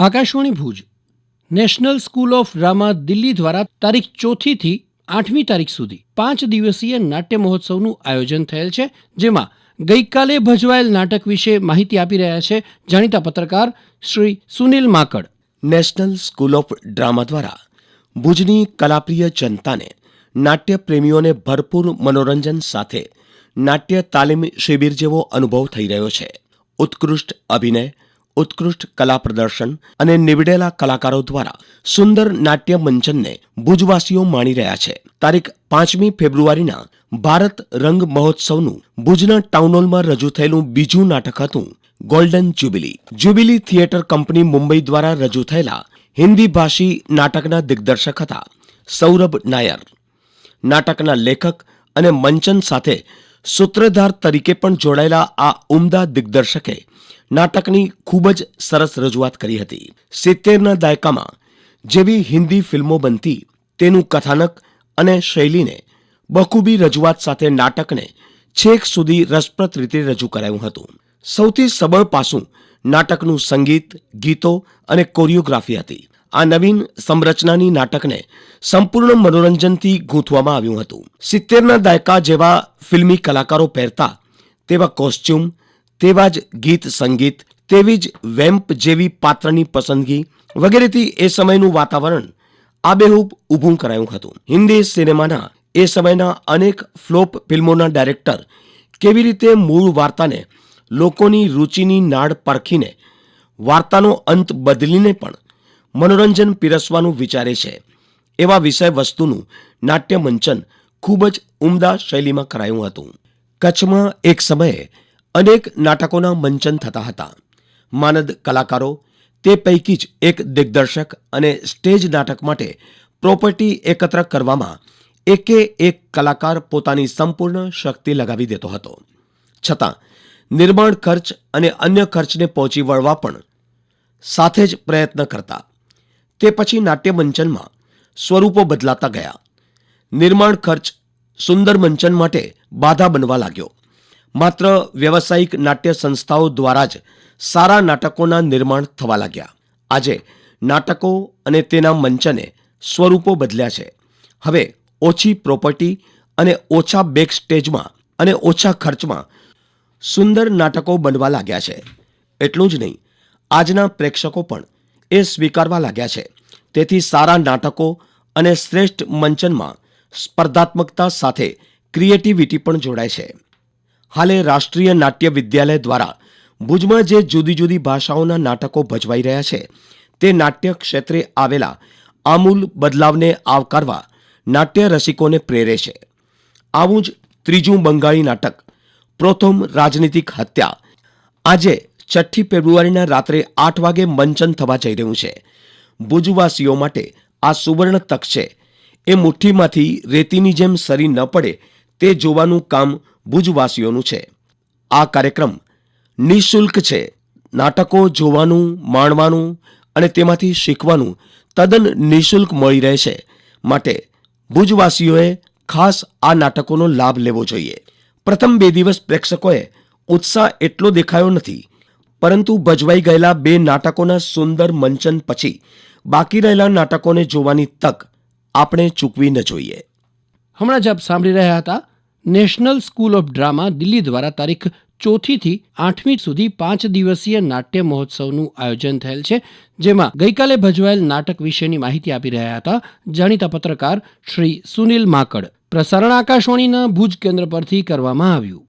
Akashvani Bhuj national school of drama Delhi દ્વારા તારીખ ચોથીથી આઠમી તારીખ સુધી પાંચ દિવસીય નાટ્ય મહોત્સવનું આયોજન થયેલ છે, જેમાં ગઈકાલે ભજવાયેલ નાટક વિશે માહિતી આપી રહ્યા છે, જાણીતા પત્રકાર Shri Sunil Makad. National school of drama દ્વારા ભુજની કલાપ્રિય જનતાને નાટ્ય પ્રેમીઓને ભરપૂર મનોરંજન સાથે નાટ્ય તાલીમ શિબિર જેવો અનુભવ થઈ રહ્યો છે. ઉત્કૃષ્ટ અભિનય ઉત્કૃષ્ટ કલા પ્રદર્શન અને નિવડેલા કલાકારો દ્વારા સુંદર નાટ્ય મંચનને ભુજવાસીઓ માણી રહ્યા છે. તારીખ પાંચમી ફેબ્રુઆરીના ભારત રંગ મહોત્સવનું ભુજના ટાઉનહોલમાં રજૂ થયેલું બીજું નાટક હતું golden jubilee. Jubilee theatre company Mumbai દ્વારા રજૂ થયેલા હિન્દી ભાષી નાટકના દિગ્દર્શક હતા સૌરભ નાયર. નાટકના લેખક અને મંચન સાથે સૂત્રધાર તરીકે પણ જોડાયેલા આ ઉમદા દિગ્દર્શકે નાટકની ખૂબ જ સરસ રજૂઆત કરી હતી. સિત્તેરના દાયકામાં જેવી હિન્દી ફિલ્મો બનતી તેનું કથાનક અને શૈલીને બખૂબી રજૂઆત સાથે નાટકને છેક સુધી રસપ્રદ રીતે રજૂ કરાયું હતું. સૌથી સબળ પાસું નાટકનું સંગીત, ગીતો અને કોરિયોગ્રાફી હતી. આ નવીન સંરચનાની નાટકને સંપૂર્ણ મનોરંજનથી ગૂંથવામાં આવ્યું હતું. સિત્તેરના દાયકા જેવા ફિલ્મી કલાકારો પહેરતા, તેવા કોસ્ચ્યુમ, તેવા જ ગીત સંગીત, તેવી જ વેમ્પ જેવી પાત્રની પસંદગી વગેરેથી એ સમયનું વાતાવરણ આબેહૂબ ઊભું કરાયું હતું. હિન્દી સિનેમાના એ સમયના અનેક ફ્લોપ ફિલ્મોના ડાયરેક્ટર કેવી રીતે મૂળ વાર્તાને લોકોની રૂચિની નાડ પરખીને વાર્તાનો અંત બદલીને પણ મનોરંજન પીરસવાનું વિચારે છે. એવા વિષય વસ્તુનું નાટ્ય મંચન ખૂબ જ ઉમદા શૈલીમાં કરાયું હતું. કચ્છમાં એક સમયે અનેક નાટકોના મંચન થતા હતા. માનદ કલાકારો, તે પૈકી જ એક દિગ્દર્શક અને સ્ટેજ નાટક માટે પ્રોપર્ટી એકત્ર કરવામાં એકે એક કલાકાર પોતાની સંપૂર્ણ શક્તિ લગાવી દેતો હતો. છતાં, નિર્માણ ખર્ચ અને અન્ય ખર્ચને પહોંચી વળવા પણ સાથે જ પ્રયત્ન કરતા તે પછી નાટ્ય મંચનમાં સ્વરૂપો બદલાતા ગયા. નિર્માણ ખર્ચ સુંદર મંચન માટે બાધા બનવા લાગ્યો. માત્ર વ્યવસાયિક નાટ્ય સંસ્થાઓ દ્વારા જ સારા નાટકોના નિર્માણ થવા લાગ્યા. આજે નાટકો અને તેના મંચને સ્વરૂપો બદલ્યા છે. હવે ઓછી પ્રોપર્ટી અને ઓછા બેક સ્ટેજમાં અને ઓછા ખર્ચમાં સુંદર નાટકો બનવા લાગ્યા છે. એટલું જ નહીં, આજના પ્રેક્ષકો પણ એ સ્વીકારવા લાગ્યા છે. તેથી સારા નાટકો અને શ્રેષ્ઠ મંચનમાં સ્પર્ધાત્મકતા સાથે ક્રિએટિવિટી પણ જોડાય છે. હાલે રાષ્ટ્રીય નાટ્ય વિદ્યાલય દ્વારા ભુજમાં જે જુદી જુદી ભાષાઓના નાટકો ભજવાઈ રહ્યા છે, તે નાટ્ય ક્ષેત્રે આવેલા આમૂલ બદલાવને આવકારવા નાટ્ય રસિકોને પ્રેરે છે. આવું જ ત્રીજું બંગાળી નાટક, પ્રથમ રાજનીતિક હત્યા. આજે છઠ્ઠી ફેબ્રુઆરીના રાત્રે આઠ વાગે મંચન થવા જઈ રહ્યું છે. ભુજવાસીઓ માટે આ સુવર્ણ તક છે. એ મુઠ્ઠીમાંથી રેતીની જેમ સરી ન પડે તે જોવાનું કામ ભુજવાસીઓનું છે. આ કાર્યક્રમ નિઃશુલ્ક છે. નાટકો જોવાનું, માણવાનું અને તેમાંથી શીખવાનું તદ્દન નિઃશુલ્ક મળી રહે છે. માટે ભુજવાસીઓએ ખાસ આ નાટકોનો લાભ લેવો જોઈએ. પ્રથમ બે દિવસ પ્રેક્ષકોએ ઉત્સાહ એટલો દેખાયો નથી પરંતુ ભજવાઈ ગયેલા બે નાટકોના સુંદર મંચન પછી બાકી રહેલા નાટકોને જોવાની તક આપણે ચૂકવી ન જોઈએ. હમણાં જ આપ સાંભળી રહ્યા હતા, national school of drama Delhi દ્વારા તારીખ ચોથીથી આઠમી સુધી પાંચ દિવસીય નાટ્ય મહોત્સવનું આયોજન થયેલ છે, જેમાં ગઈકાલે ભજવાયેલ નાટક વિશેની માહિતી આપી રહ્યા હતા, જાણીતા પત્રકાર શ્રી સુનિલ માકડ. પ્રસારણ આકાશવાણીના ભુજ કેન્દ્ર પરથી કરવામાં આવ્યું.